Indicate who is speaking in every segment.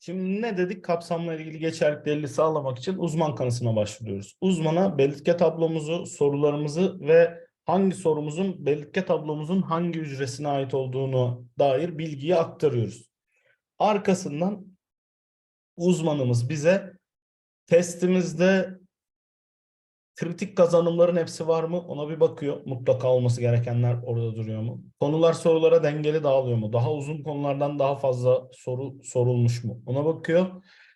Speaker 1: Şimdi ne dedik? Kapsamla ilgili geçerlik delili sağlamak için uzman kanısına başvuruyoruz. Uzmana belirtge tablomuzu, sorularımızı ve hangi sorumuzun belirtge tablomuzun hangi hücresine ait olduğunu dair bilgiyi aktarıyoruz. Arkasından uzmanımız bize testimizde kritik kazanımların hepsi var mı? Ona bir bakıyor. Mutlaka olması gerekenler orada duruyor mu? Konular sorulara dengeli dağılıyor mu? Daha uzun konulardan daha fazla soru sorulmuş mu? Ona bakıyor.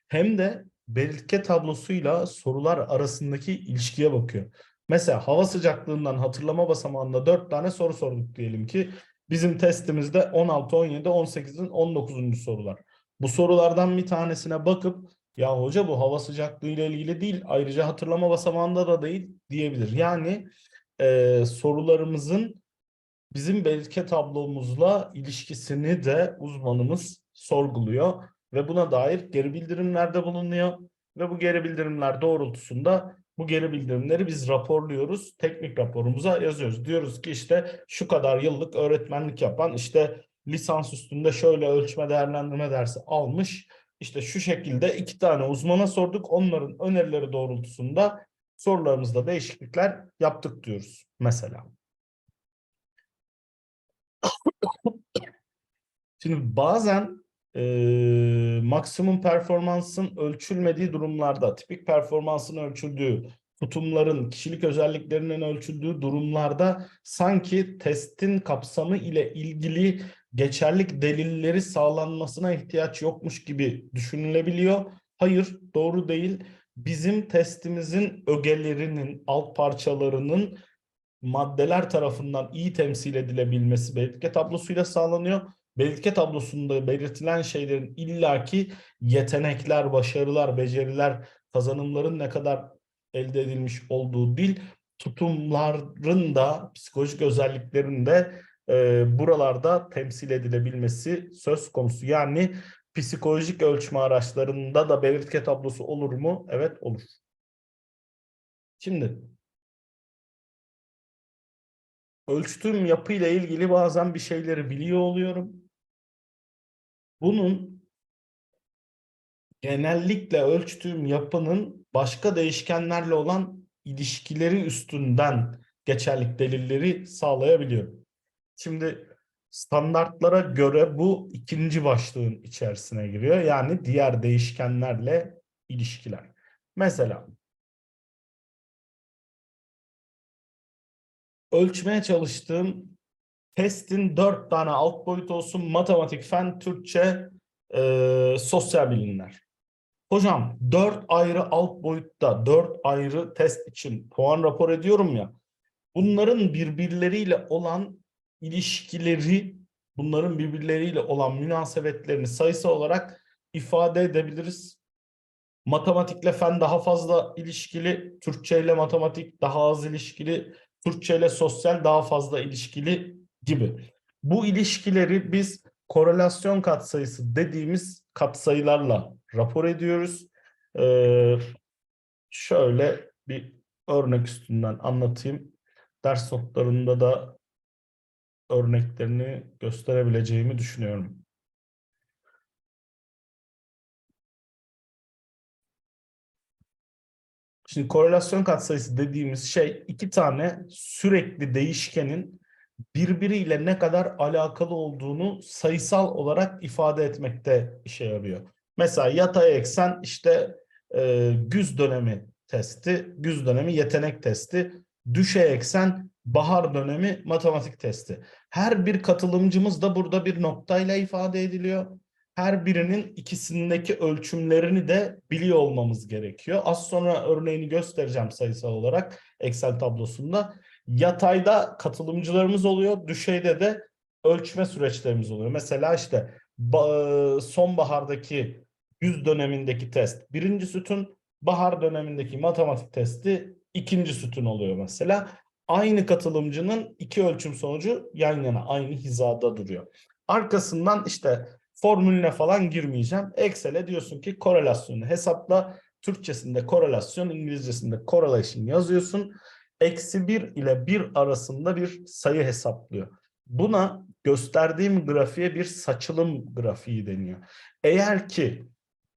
Speaker 1: Hem de belirtge tablosuyla sorular arasındaki ilişkiye bakıyor. Mesela hava sıcaklığından hatırlama basamağında 4 tane soru sorduk diyelim ki. Bizim testimizde 16, 17, 18'in 19. sorular. Bu sorulardan bir tanesine bakıp ya hoca bu hava sıcaklığı ile ilgili değil ayrıca hatırlama basamağında da değil diyebilir. Yani e, sorularımızın bizim belirtge tablomuzla ilişkisini de uzmanımız sorguluyor ve buna dair geri bildirimlerde bulunuyor ve bu geri bildirimler doğrultusunda bu geri bildirimleri biz raporluyoruz. Teknik raporumuza yazıyoruz. Diyoruz ki işte şu kadar yıllık öğretmenlik yapan işte lisans üstünde şöyle ölçme değerlendirme dersi almış. İşte şu şekilde iki tane uzmana sorduk. Onların önerileri doğrultusunda sorularımızda değişiklikler yaptık diyoruz mesela. Şimdi bazen e, maksimum performansın ölçülmediği durumlarda, tipik performansın ölçüldüğü, tutumların, kişilik özelliklerinin ölçüldüğü durumlarda sanki testin kapsamı ile ilgili geçerlik delilleri sağlanmasına ihtiyaç yokmuş gibi düşünülebiliyor. Hayır, doğru değil. Bizim testimizin ögelerinin, alt parçalarının maddeler tarafından iyi temsil edilebilmesi belirtge tablosuyla sağlanıyor. Belirtge tablosunda belirtilen şeylerin illaki yetenekler, başarılar, beceriler, kazanımların ne kadar elde edilmiş olduğu değil, tutumların da psikolojik özelliklerin de e, buralarda temsil edilebilmesi söz konusu. Yani psikolojik ölçme araçlarında da belirtge tablosu olur mu? Evet olur. Şimdi ölçtüğüm yapıyla ilgili bazen bir şeyleri biliyor oluyorum. Bunun genellikle ölçtüğüm yapının başka değişkenlerle olan ilişkileri üstünden geçerlik delilleri sağlayabiliyorum. Şimdi standartlara göre bu ikinci başlığın içerisine giriyor. Yani diğer değişkenlerle ilişkiler. Mesela ölçmeye çalıştığım testin dört tane alt boyut olsun. Matematik, fen, Türkçe, e, sosyal bilimler. Hocam dört ayrı alt boyutta dört ayrı test için puan rapor ediyorum ya. Bunların birbirleriyle olan ilişkileri, bunların birbirleriyle olan münasebetlerini sayısı olarak ifade edebiliriz. Matematikle fen daha fazla ilişkili, Türkçe ile matematik daha az ilişkili, Türkçe ile sosyal daha fazla ilişkili gibi. Bu ilişkileri biz korelasyon katsayısı dediğimiz katsayılarla rapor ediyoruz. Ee, şöyle bir örnek üstünden anlatayım. Ders notlarında da örneklerini gösterebileceğimi düşünüyorum. Şimdi korelasyon katsayısı dediğimiz şey iki tane sürekli değişkenin birbiriyle ne kadar alakalı olduğunu sayısal olarak ifade etmekte işe yarıyor. Mesela yatay eksen işte e, güz dönemi testi, güz dönemi yetenek testi, düşey eksen bahar dönemi matematik testi. Her bir katılımcımız da burada bir noktayla ifade ediliyor. Her birinin ikisindeki ölçümlerini de biliyor olmamız gerekiyor. Az sonra örneğini göstereceğim sayısal olarak Excel tablosunda. Yatayda katılımcılarımız oluyor, düşeyde de ölçme süreçlerimiz oluyor. Mesela işte sonbahardaki yüz dönemindeki test birinci sütun, bahar dönemindeki matematik testi ikinci sütun oluyor mesela. Aynı katılımcının iki ölçüm sonucu yan yana aynı hizada duruyor. Arkasından işte formülüne falan girmeyeceğim. Excel'e diyorsun ki korelasyonu hesapla. Türkçesinde korelasyon, İngilizcesinde correlation yazıyorsun. Eksi 1 ile 1 arasında bir sayı hesaplıyor. Buna gösterdiğim grafiğe bir saçılım grafiği deniyor. Eğer ki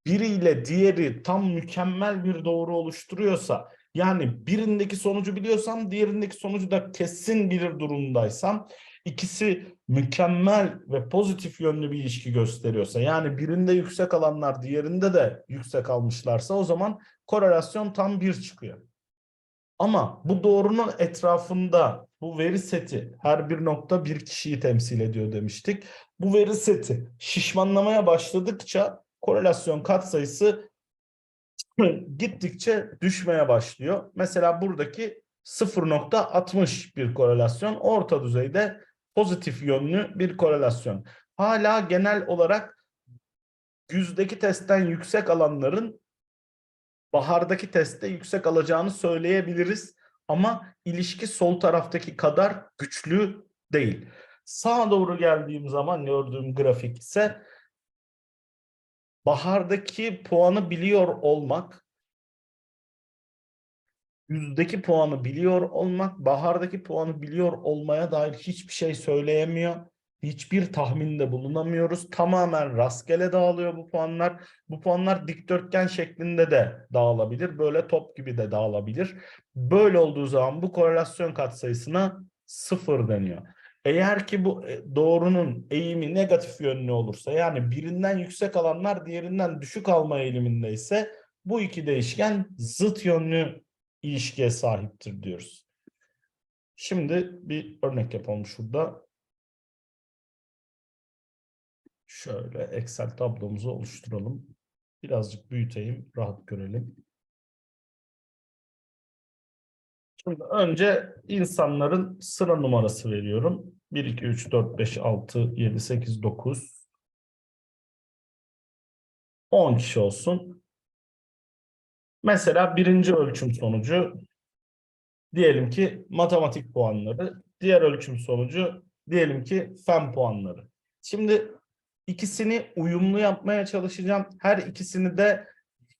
Speaker 1: biriyle diğeri tam mükemmel bir doğru oluşturuyorsa yani birindeki sonucu biliyorsam diğerindeki sonucu da kesin bilir durumdaysam ikisi mükemmel ve pozitif yönlü bir ilişki gösteriyorsa yani birinde yüksek alanlar diğerinde de yüksek almışlarsa o zaman korelasyon tam bir çıkıyor. Ama bu doğrunun etrafında bu veri seti her bir nokta bir kişiyi temsil ediyor demiştik. Bu veri seti şişmanlamaya başladıkça korelasyon katsayısı gittikçe düşmeye başlıyor. Mesela buradaki 0.60 bir korelasyon orta düzeyde pozitif yönlü bir korelasyon. Hala genel olarak yüzdeki testten yüksek alanların bahardaki testte yüksek alacağını söyleyebiliriz. Ama ilişki sol taraftaki kadar güçlü değil. Sağa doğru geldiğim zaman gördüğüm grafik ise bahardaki puanı biliyor olmak, yüzdeki puanı biliyor olmak, bahardaki puanı biliyor olmaya dair hiçbir şey söyleyemiyor. Hiçbir tahminde bulunamıyoruz. Tamamen rastgele dağılıyor bu puanlar. Bu puanlar dikdörtgen şeklinde de dağılabilir. Böyle top gibi de dağılabilir. Böyle olduğu zaman bu korelasyon katsayısına sıfır deniyor. Eğer ki bu e, doğrunun eğimi negatif yönlü olursa yani birinden yüksek alanlar diğerinden düşük alma eğilimindeyse bu iki değişken zıt yönlü ilişkiye sahiptir diyoruz. Şimdi bir örnek yapalım şurada. Şöyle Excel tablomuzu oluşturalım. Birazcık büyüteyim, rahat görelim. Şimdi önce insanların sıra numarası veriyorum. 1, 2, 3, 4, 5, 6, 7, 8, 9. 10 kişi olsun. Mesela birinci ölçüm sonucu diyelim ki matematik puanları. Diğer ölçüm sonucu diyelim ki fen puanları. Şimdi ikisini uyumlu yapmaya çalışacağım. Her ikisini de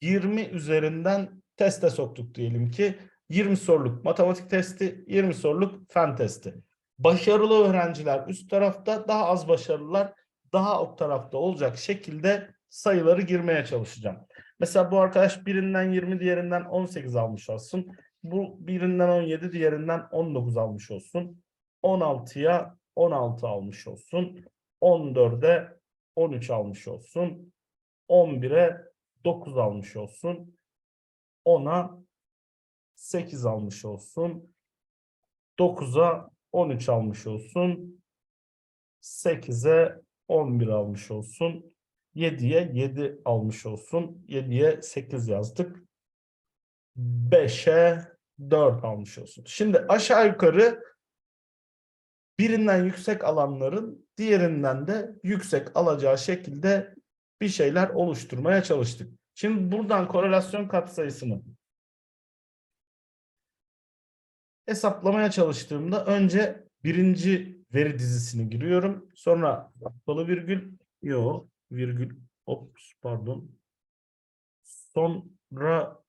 Speaker 1: 20 üzerinden teste soktuk diyelim ki. 20 soruluk matematik testi, 20 soruluk fen testi. Başarılı öğrenciler üst tarafta, daha az başarılılar daha alt tarafta olacak şekilde sayıları girmeye çalışacağım. Mesela bu arkadaş birinden 20, diğerinden 18 almış olsun. Bu birinden 17, diğerinden 19 almış olsun. 16'ya 16 almış olsun. 14'e 13 almış olsun. 11'e 9 almış olsun. 10'a 8 almış olsun. 9'a 13 almış olsun. 8'e 11 almış olsun. 7'ye 7 almış olsun. 7'ye 8 yazdık. 5'e 4 almış olsun. Şimdi aşağı yukarı birinden yüksek alanların diğerinden de yüksek alacağı şekilde bir şeyler oluşturmaya çalıştık. Şimdi buradan korelasyon katsayısını hesaplamaya çalıştığımda önce birinci veri dizisini giriyorum. Sonra noktalı virgül, yo virgül, ops pardon. Sonra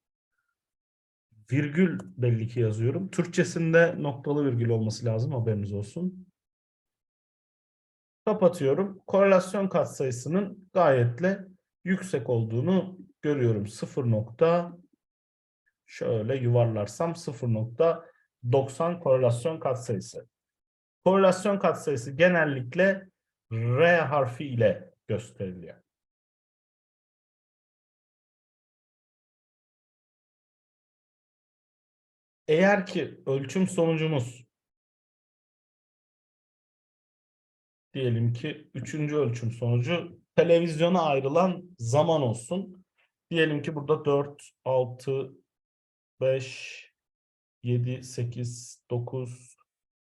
Speaker 1: virgül belli ki yazıyorum. Türkçesinde noktalı virgül olması lazım haberiniz olsun. Kapatıyorum. Korelasyon katsayısının gayetle yüksek olduğunu görüyorum. 0 nokta şöyle yuvarlarsam 0.90 korelasyon katsayısı. Korelasyon katsayısı genellikle R harfi ile gösteriliyor. Eğer ki ölçüm sonucumuz diyelim ki üçüncü ölçüm sonucu televizyona ayrılan zaman olsun. Diyelim ki burada 4, 6, 5, 7, 8, 9,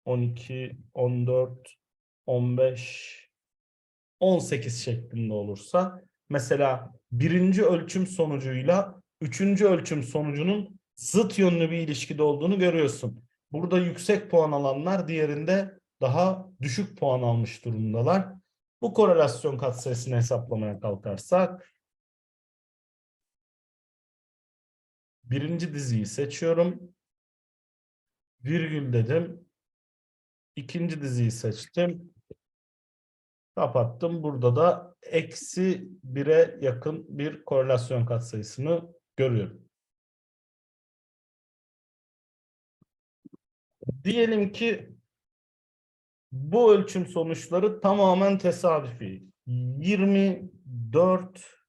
Speaker 1: 12, 14, 15, 18 şeklinde olursa mesela birinci ölçüm sonucuyla üçüncü ölçüm sonucunun zıt yönlü bir ilişkide olduğunu görüyorsun. Burada yüksek puan alanlar diğerinde daha düşük puan almış durumdalar. Bu korelasyon katsayısını hesaplamaya kalkarsak birinci diziyi seçiyorum. Virgül dedim. İkinci diziyi seçtim. Kapattım. Burada da eksi 1'e yakın bir korelasyon katsayısını görüyorum. Diyelim ki bu ölçüm sonuçları tamamen tesadüfi. 24,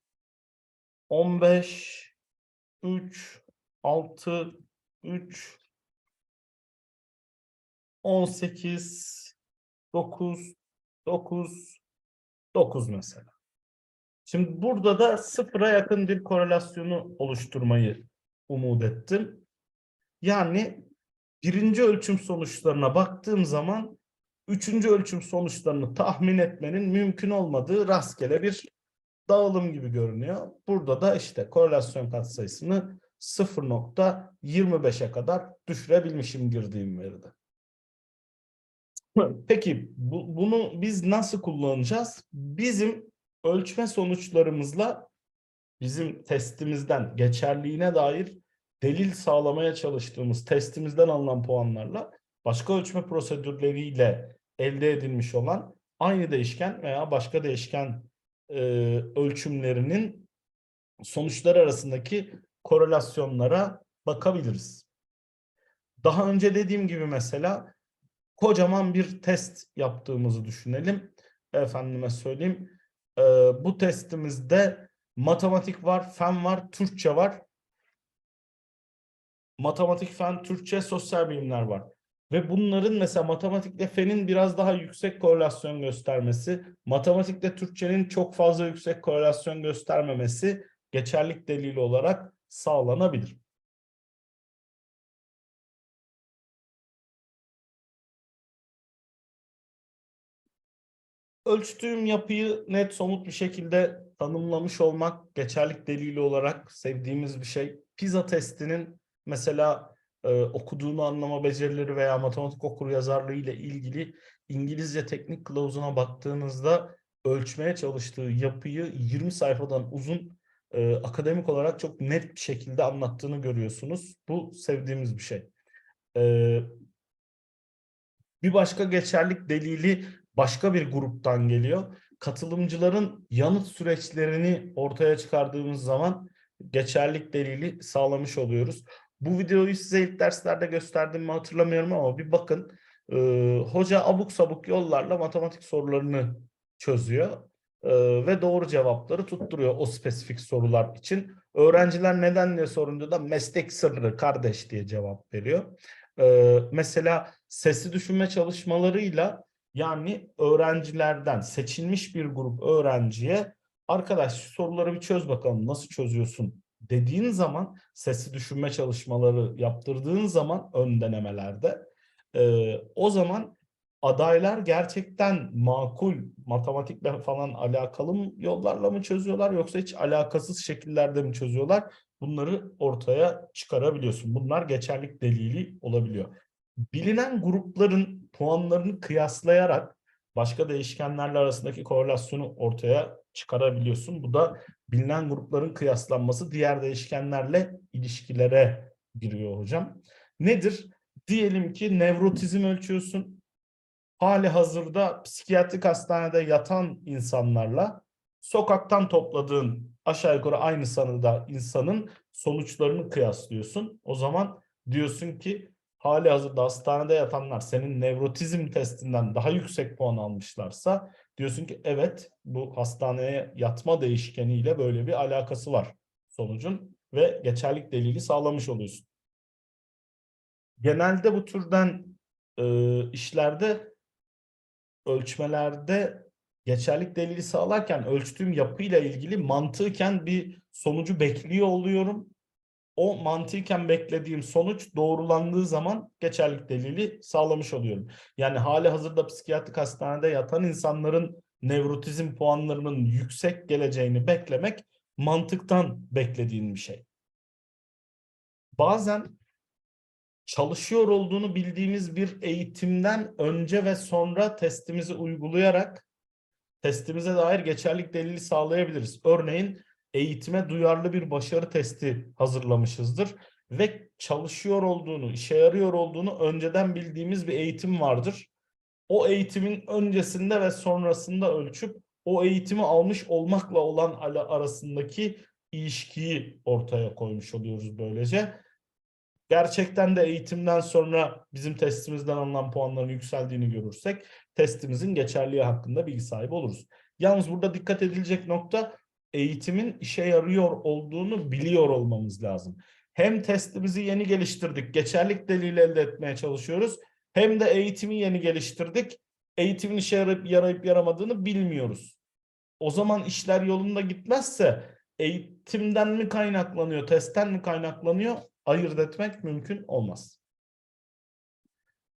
Speaker 1: 15, 3, 6, 3, 18, 9, 9, 9 mesela. Şimdi burada da sıfıra yakın bir korelasyonu oluşturmayı umut ettim. Yani birinci ölçüm sonuçlarına baktığım zaman üçüncü ölçüm sonuçlarını tahmin etmenin mümkün olmadığı rastgele bir dağılım gibi görünüyor. Burada da işte korelasyon katsayısını 0.25'e kadar düşürebilmişim girdiğim veride. Peki bu, bunu biz nasıl kullanacağız? Bizim ölçme sonuçlarımızla bizim testimizden geçerliğine dair delil sağlamaya çalıştığımız testimizden alınan puanlarla başka ölçme prosedürleriyle elde edilmiş olan aynı değişken veya başka değişken e, ölçümlerinin sonuçları arasındaki korelasyonlara bakabiliriz. Daha önce dediğim gibi mesela kocaman bir test yaptığımızı düşünelim. Efendime söyleyeyim. E, bu testimizde matematik var, fen var, Türkçe var. Matematik, fen, Türkçe, sosyal bilimler var. Ve bunların mesela matematikle fenin biraz daha yüksek korelasyon göstermesi, matematikle Türkçenin çok fazla yüksek korelasyon göstermemesi geçerlik delili olarak sağlanabilir. Ölçtüğüm yapıyı net somut bir şekilde tanımlamış olmak geçerlik delili olarak sevdiğimiz bir şey. PISA testinin mesela e, okuduğunu anlama becerileri veya matematik okur yazarlığı ile ilgili İngilizce teknik kılavuzuna baktığınızda ölçmeye çalıştığı yapıyı 20 sayfadan uzun e, akademik olarak çok net bir şekilde anlattığını görüyorsunuz. Bu sevdiğimiz bir şey. E, bir başka geçerlik delili başka bir gruptan geliyor. Katılımcıların yanıt süreçlerini ortaya çıkardığımız zaman geçerlik delili sağlamış oluyoruz. Bu videoyu size ilk derslerde gösterdim mi hatırlamıyorum ama bir bakın. Ee, hoca abuk sabuk yollarla matematik sorularını çözüyor ee, ve doğru cevapları tutturuyor o spesifik sorular için. Öğrenciler neden diye sorunca da meslek sırrı kardeş diye cevap veriyor. Ee, mesela sesli düşünme çalışmalarıyla yani öğrencilerden seçilmiş bir grup öğrenciye arkadaş soruları bir çöz bakalım nasıl çözüyorsun dediğin zaman sesli düşünme çalışmaları yaptırdığın zaman ön denemelerde e, o zaman adaylar gerçekten makul matematikle falan alakalı yollarla mı çözüyorlar yoksa hiç alakasız şekillerde mi çözüyorlar? Bunları ortaya çıkarabiliyorsun. Bunlar geçerlik delili olabiliyor. Bilinen grupların puanlarını kıyaslayarak başka değişkenlerle arasındaki korelasyonu ortaya çıkarabiliyorsun. Bu da bilinen grupların kıyaslanması diğer değişkenlerle ilişkilere giriyor hocam. Nedir? Diyelim ki nevrotizm ölçüyorsun. Hali hazırda psikiyatrik hastanede yatan insanlarla sokaktan topladığın aşağı yukarı aynı sanıda insanın sonuçlarını kıyaslıyorsun. O zaman diyorsun ki hali hazırda hastanede yatanlar senin nevrotizm testinden daha yüksek puan almışlarsa diyorsun ki evet bu hastaneye yatma değişkeniyle böyle bir alakası var sonucun ve geçerlik delili sağlamış oluyorsun. Genelde bu türden e, işlerde ölçmelerde geçerlik delili sağlarken ölçtüğüm yapıyla ilgili mantıken bir sonucu bekliyor oluyorum o mantıken beklediğim sonuç doğrulandığı zaman geçerlik delili sağlamış oluyorum. Yani hali hazırda psikiyatrik hastanede yatan insanların nevrotizm puanlarının yüksek geleceğini beklemek mantıktan beklediğin bir şey. Bazen çalışıyor olduğunu bildiğimiz bir eğitimden önce ve sonra testimizi uygulayarak testimize dair geçerlik delili sağlayabiliriz. Örneğin eğitime duyarlı bir başarı testi hazırlamışızdır ve çalışıyor olduğunu, işe yarıyor olduğunu önceden bildiğimiz bir eğitim vardır. o eğitimin öncesinde ve sonrasında ölçüp o eğitimi almış olmakla olan arasındaki ilişkiyi ortaya koymuş oluyoruz böylece. Gerçekten de eğitimden sonra bizim testimizden alınan puanların yükseldiğini görürsek testimizin geçerliği hakkında bilgi sahibi oluruz. Yalnız burada dikkat edilecek nokta eğitimin işe yarıyor olduğunu biliyor olmamız lazım. Hem testimizi yeni geliştirdik, geçerlik delili elde etmeye çalışıyoruz. Hem de eğitimi yeni geliştirdik. Eğitimin işe yarayıp yarayıp yaramadığını bilmiyoruz. O zaman işler yolunda gitmezse eğitimden mi kaynaklanıyor, testten mi kaynaklanıyor ayırt etmek mümkün olmaz.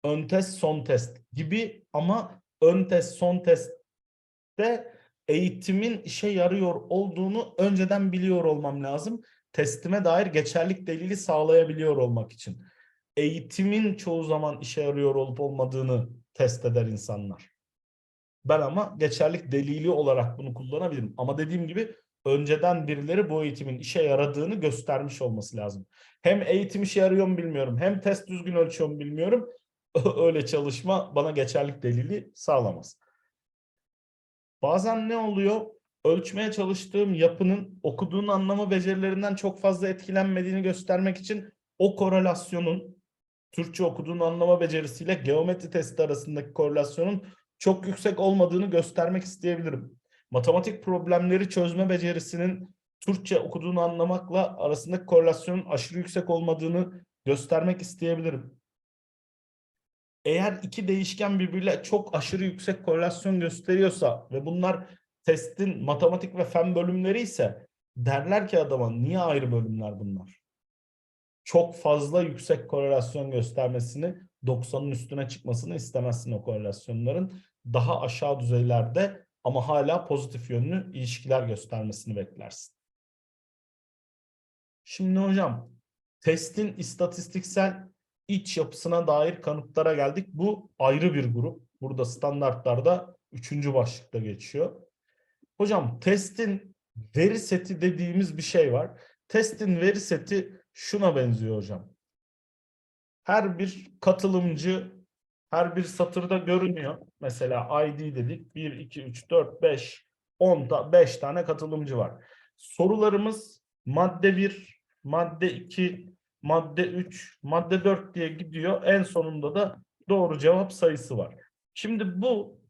Speaker 1: Ön test, son test gibi ama ön test, son testte eğitimin işe yarıyor olduğunu önceden biliyor olmam lazım. Testime dair geçerlik delili sağlayabiliyor olmak için. Eğitimin çoğu zaman işe yarıyor olup olmadığını test eder insanlar. Ben ama geçerlik delili olarak bunu kullanabilirim. Ama dediğim gibi önceden birileri bu eğitimin işe yaradığını göstermiş olması lazım. Hem eğitim işe yarıyor mu bilmiyorum, hem test düzgün ölçüyor mu bilmiyorum. Öyle çalışma bana geçerlik delili sağlamaz. Bazen ne oluyor? Ölçmeye çalıştığım yapının okuduğun anlama becerilerinden çok fazla etkilenmediğini göstermek için o korelasyonun Türkçe okuduğun anlama becerisiyle geometri testi arasındaki korelasyonun çok yüksek olmadığını göstermek isteyebilirim. Matematik problemleri çözme becerisinin Türkçe okuduğunu anlamakla arasındaki korelasyonun aşırı yüksek olmadığını göstermek isteyebilirim. Eğer iki değişken birbiriyle çok aşırı yüksek korelasyon gösteriyorsa ve bunlar testin matematik ve fen bölümleri ise derler ki adama niye ayrı bölümler bunlar? Çok fazla yüksek korelasyon göstermesini 90'ın üstüne çıkmasını istemezsin o korelasyonların. Daha aşağı düzeylerde ama hala pozitif yönlü ilişkiler göstermesini beklersin. Şimdi hocam testin istatistiksel iç yapısına dair kanıtlara geldik. Bu ayrı bir grup. Burada standartlarda üçüncü başlıkta geçiyor. Hocam testin veri seti dediğimiz bir şey var. Testin veri seti şuna benziyor hocam. Her bir katılımcı her bir satırda görünüyor. Mesela ID dedik. 1, 2, 3, 4, 5, 10 da 5 tane katılımcı var. Sorularımız madde 1, madde 2, madde 3, madde 4 diye gidiyor. En sonunda da doğru cevap sayısı var. Şimdi bu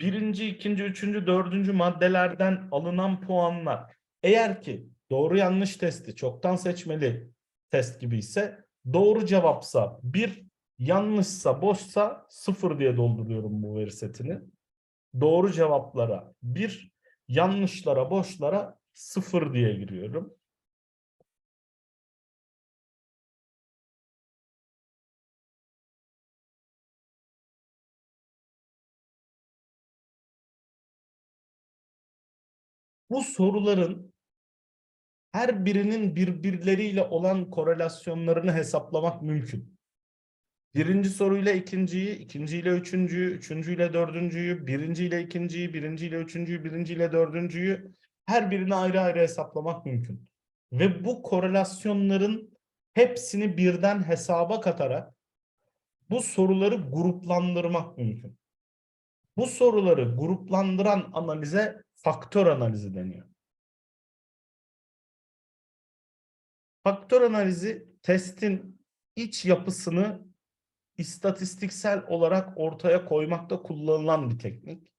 Speaker 1: birinci, ikinci, üçüncü, dördüncü maddelerden alınan puanlar eğer ki doğru yanlış testi çoktan seçmeli test gibi ise doğru cevapsa bir yanlışsa boşsa sıfır diye dolduruyorum bu veri setini. Doğru cevaplara bir yanlışlara boşlara sıfır diye giriyorum. Bu soruların her birinin birbirleriyle olan korelasyonlarını hesaplamak mümkün. Birinci soruyla ikinciyi, ikinciyle üçüncüyü, üçüncüyle dördüncüyü, birinciyle ikinciyi, birinciyle üçüncüyü, birinciyle dördüncüyü her birini ayrı ayrı hesaplamak mümkün. Ve bu korelasyonların hepsini birden hesaba katarak bu soruları gruplandırmak mümkün. Bu soruları gruplandıran analize faktör analizi deniyor. Faktör analizi testin iç yapısını istatistiksel olarak ortaya koymakta kullanılan bir teknik.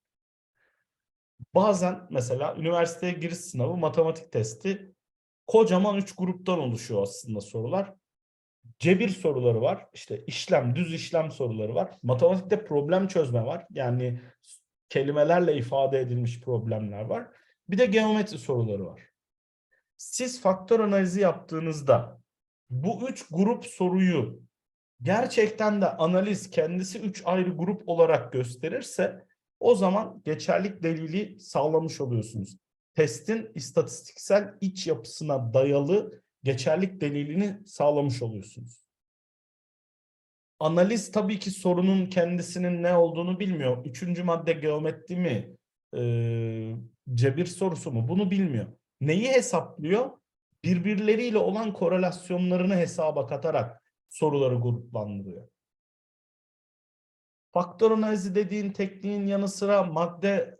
Speaker 1: Bazen mesela üniversiteye giriş sınavı matematik testi kocaman üç gruptan oluşuyor aslında sorular. Cebir soruları var. işte işlem, düz işlem soruları var. Matematikte problem çözme var. Yani kelimelerle ifade edilmiş problemler var. Bir de geometri soruları var. Siz faktör analizi yaptığınızda bu üç grup soruyu gerçekten de analiz kendisi üç ayrı grup olarak gösterirse o zaman geçerlik delili sağlamış oluyorsunuz. Testin istatistiksel iç yapısına dayalı geçerlik delilini sağlamış oluyorsunuz. Analiz tabii ki sorunun kendisinin ne olduğunu bilmiyor. Üçüncü madde geometri mi? Ee, cebir sorusu mu? Bunu bilmiyor. Neyi hesaplıyor? Birbirleriyle olan korelasyonlarını hesaba katarak soruları gruplandırıyor. Faktör analizi dediğin tekniğin yanı sıra madde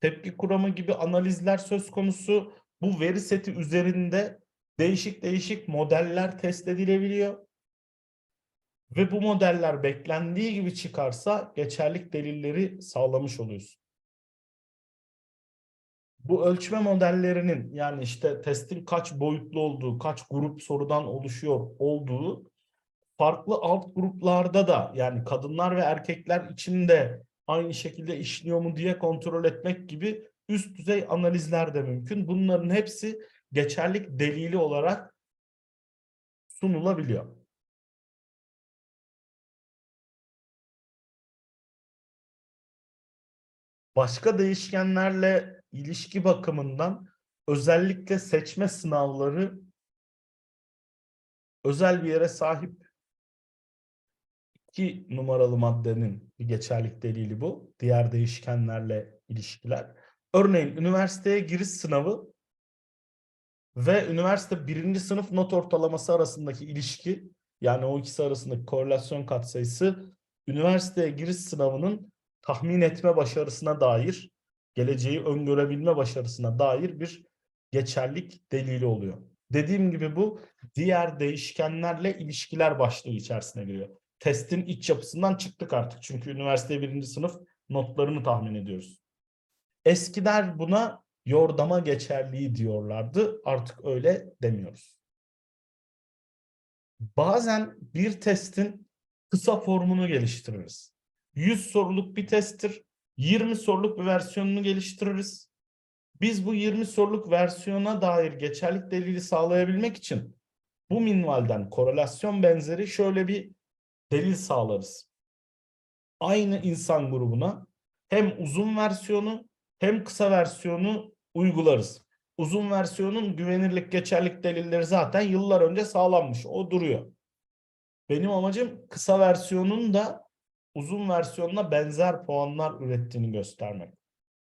Speaker 1: tepki kuramı gibi analizler söz konusu. Bu veri seti üzerinde değişik değişik modeller test edilebiliyor. Ve bu modeller beklendiği gibi çıkarsa geçerlik delilleri sağlamış oluyorsun. Bu ölçme modellerinin yani işte testin kaç boyutlu olduğu, kaç grup sorudan oluşuyor olduğu farklı alt gruplarda da yani kadınlar ve erkekler için de aynı şekilde işliyor mu diye kontrol etmek gibi üst düzey analizler de mümkün. Bunların hepsi geçerlik delili olarak sunulabiliyor. Başka değişkenlerle ilişki bakımından özellikle seçme sınavları özel bir yere sahip. İki numaralı maddenin bir geçerlik delili bu. Diğer değişkenlerle ilişkiler. Örneğin üniversiteye giriş sınavı ve üniversite birinci sınıf not ortalaması arasındaki ilişki yani o ikisi arasındaki korelasyon katsayısı üniversiteye giriş sınavının tahmin etme başarısına dair, geleceği öngörebilme başarısına dair bir geçerlik delili oluyor. Dediğim gibi bu diğer değişkenlerle ilişkiler başlığı içerisine giriyor. Testin iç yapısından çıktık artık. Çünkü üniversite birinci sınıf notlarını tahmin ediyoruz. Eskiler buna yordama geçerliği diyorlardı. Artık öyle demiyoruz. Bazen bir testin kısa formunu geliştiririz. 100 soruluk bir testtir. 20 soruluk bir versiyonunu geliştiririz. Biz bu 20 soruluk versiyona dair geçerlik delili sağlayabilmek için bu minvalden korelasyon benzeri şöyle bir delil sağlarız. Aynı insan grubuna hem uzun versiyonu hem kısa versiyonu uygularız. Uzun versiyonun güvenirlik geçerlik delilleri zaten yıllar önce sağlanmış. O duruyor. Benim amacım kısa versiyonun da uzun versiyonuna benzer puanlar ürettiğini göstermek.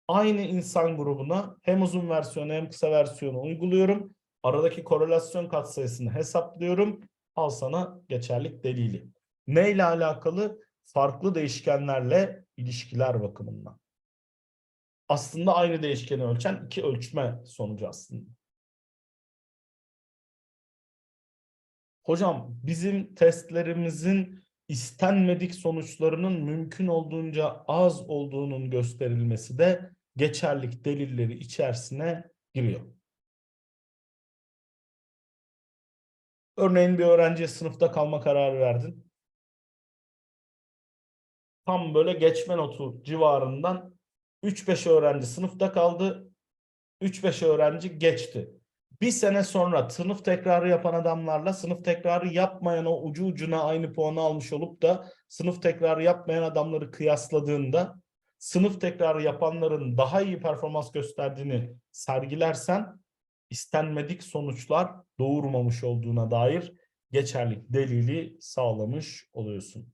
Speaker 1: Aynı insan grubuna hem uzun versiyonu hem kısa versiyonu uyguluyorum. Aradaki korelasyon katsayısını hesaplıyorum. Al sana geçerlik delili. Ne ile alakalı? Farklı değişkenlerle ilişkiler bakımından. Aslında aynı değişkeni ölçen iki ölçme sonucu aslında. Hocam bizim testlerimizin istenmedik sonuçlarının mümkün olduğunca az olduğunun gösterilmesi de geçerlik delilleri içerisine giriyor. Örneğin bir öğrenciye sınıfta kalma kararı verdin. Tam böyle geçme notu civarından 3-5 öğrenci sınıfta kaldı. 3-5 öğrenci geçti. Bir sene sonra sınıf tekrarı yapan adamlarla sınıf tekrarı yapmayan o ucu ucuna aynı puanı almış olup da sınıf tekrarı yapmayan adamları kıyasladığında sınıf tekrarı yapanların daha iyi performans gösterdiğini sergilersen istenmedik sonuçlar doğurmamış olduğuna dair geçerlik delili sağlamış oluyorsun.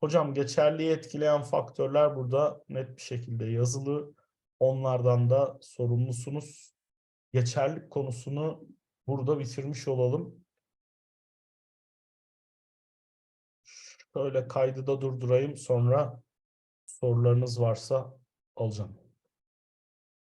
Speaker 1: Hocam geçerliği etkileyen faktörler burada net bir şekilde yazılı. Onlardan da sorumlusunuz. Geçerlik konusunu burada bitirmiş olalım. Şöyle kaydı da durdurayım sonra sorularınız varsa alacağım.